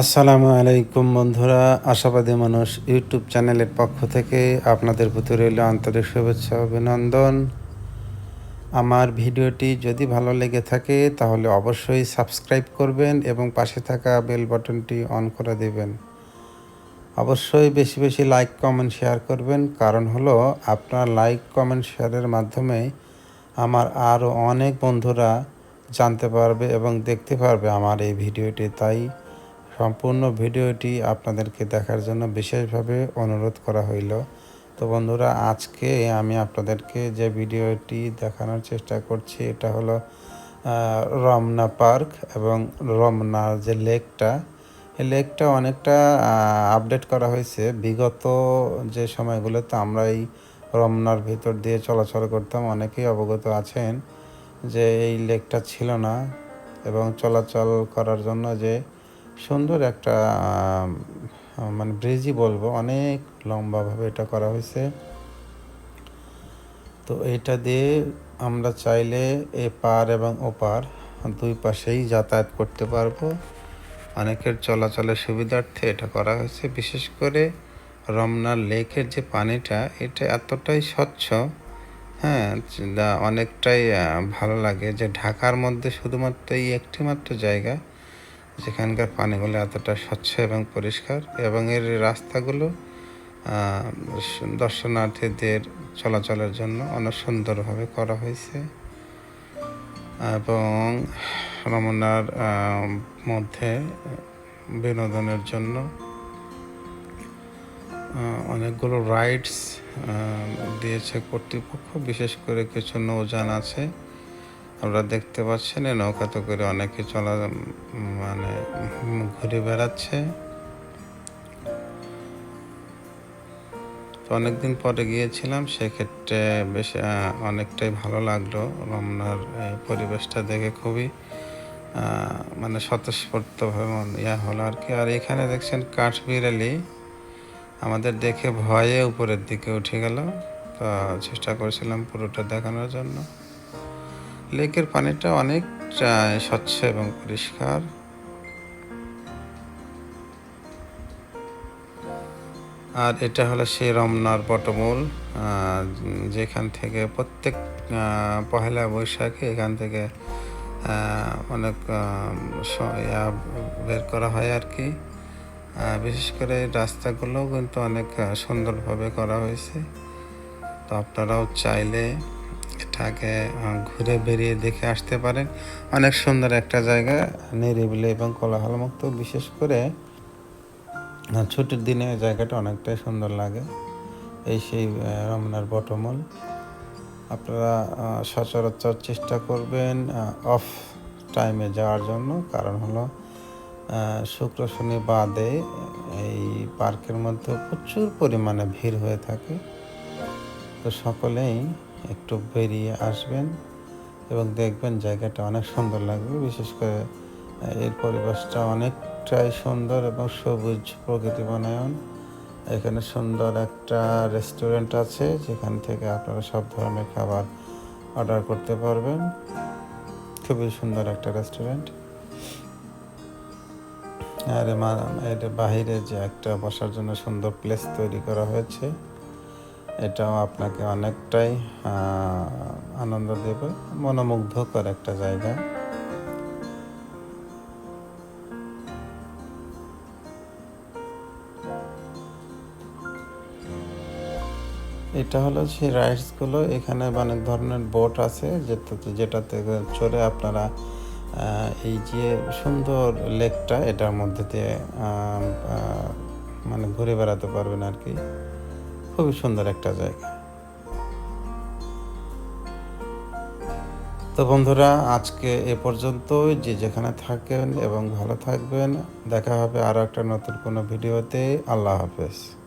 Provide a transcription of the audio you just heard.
আসসালামু আলাইকুম বন্ধুরা, আশাবাদী মানুষ ইউটিউব চ্যানেলের পক্ষ থেকে আপনাদের প্রতি রইল আন্তরিক শুভেচ্ছা অভিনন্দন। আমার ভিডিওটি যদি ভালো লেগে থাকে, তাহলে অবশ্যই সাবস্ক্রাইব করবেন এবং পাশে থাকা বেল বাটনটি অন করে দেবেন। অবশ্যই বেশি বেশি লাইক, কমেন্ট, শেয়ার করবেন। কারণ হলো, আপনার লাইক, কমেন্ট, শেয়ারের মাধ্যমে আমার আরও অনেক বন্ধুরা জানতে পারবে এবং দেখতে পারবে আমার এই ভিডিওটি। তাই সম্পূর্ণ ভিডিওটি আপনাদেরকে দেখার জন্য বিশেষভাবে অনুরোধ করা হইল। তো বন্ধুরা, আজকে আমি আপনাদেরকে যে ভিডিওটি দেখানোর চেষ্টা করছি, এটা হলো রমনা পার্ক এবং রমনা যে লেকটা, এই লেকটা অনেকটা আপডেট করা হয়েছে। বিগত যে সময়গুলোতে আমরা এই রমনার ভিতর দিয়ে চলাচল করতাম, অনেকেই অবগত আছেন যে এই লেকটা ছিল না এবং চলাচল করার জন্য যে সুন্দর একটা মানে ব্রিজই বলব, অনেক লম্বাভাবে এটা করা হয়েছে। তো এটা দিয়ে আমরা চাইলে এপার এবং ওপার দুই পাশেই যাতায়াত করতে পারব। অনেকের চলাচলের সুবিধার্থে এটা করা হয়েছে। বিশেষ করে রমনার লেকের যে পানিটা, এটা এতটাই স্বচ্ছ হ্যাঁ অনেকটাই ভালো লাগে যে ঢাকার মধ্যে শুধুমাত্র এই একটি মাত্র জায়গা যেখানকার পানিগুলো এতটা স্বচ্ছ এবং পরিষ্কার এবং এর রাস্তাগুলো দর্শনার্থীদের চলাচলের জন্য অনেক সুন্দরভাবে করা হয়েছে। এবং রমনার মধ্যে বিনোদনের জন্য অনেকগুলো রাইডস দিয়েছে কর্তৃপক্ষ। বিশেষ করে কিছু নৌযান আছে। আপনারা দেখতে পাচ্ছেন এই নৌকাতে করে অনেকে চলা মানে ঘুরে বেড়াচ্ছে। তো অনেকদিন পরে গিয়েছিলাম, সেক্ষেত্রে বেশ অনেকটাই ভালো লাগল। রমনার পরিবেশটা দেখে খুবই মানে স্বতঃস্ফূর্তভাবে ইয়া হলো আর কি। আর এখানে দেখছেন কাঠবিড়ালি, আমাদের দেখে ভয়ে উপরের দিকে উঠে গেল। তো চেষ্টা করেছিলাম পুরোটা দেখানোর জন্য। লেকের পানিটা অনেক স্বচ্ছ এবং পরিষ্কার। আর এটা হলো সেই রমনার পটমূল যেখান থেকে প্রত্যেক পহেলা বৈশাখে এখান থেকে অনেক বের করা হয় আর কি। বিশেষ করে রাস্তাগুলো কিন্তু অনেক সুন্দরভাবে করা হয়েছে। তো আপনারাও চাইলে এটাকে ঘুরে বেরিয়ে দেখে আসতে পারেন। অনেক সুন্দর একটা জায়গা, নিরিবিলি এবং কোলাহলমুক্ত। বিশেষ করে ছুটির দিনে জায়গাটা অনেকটাই সুন্দর লাগে। এই সেই রমনার বটমল। আপনারা সচরাচর চেষ্টা করবেন অফ টাইমে যাওয়ার জন্য। কারণ হলো শুক্র, শনি বাদে এই পার্কের মধ্যে প্রচুর পরিমাণে ভিড় হয়ে থাকে। তো সকলেই একটু বেরিয়ে আসবেন এবং দেখবেন জায়গাটা অনেক সুন্দর লাগবে। বিশেষ করে এর পরিবেশটা অনেকটাই সুন্দর এবং সবুজ প্রকৃতি বনায়ন। এখানে সুন্দর একটা রেস্টুরেন্ট আছে, যেখান থেকে আপনারা সব ধরনের খাবার অর্ডার করতে পারবেন। খুবই সুন্দর একটা রেস্টুরেন্ট। আর এর বাহিরে যে একটা বসার জন্য সুন্দর প্লেস তৈরি করা হয়েছে। এটাও আপনাকে অনেকটাই আনন্দ দেবে, মনোমুগ্ধকর একটা জায়গা। এটা হলো সেই রাইডসগুলো, এখানে অনেক ধরনের বোট আছে যেটাতে চড়ে আপনারা এই যে সুন্দর লেকটা, এটার মধ্যে দিয়ে মানে ঘুরে বেড়াতে পারবেন আর কি। খুবই সুন্দর একটা জায়গা। তো বন্ধুরা, আজকে এ পর্যন্তই। যে যেখানে থাকেন এবং ভালো থাকবেন, দেখা হবে আরও একটা নতুন কোনো ভিডিওতে। আল্লাহ হাফেজ।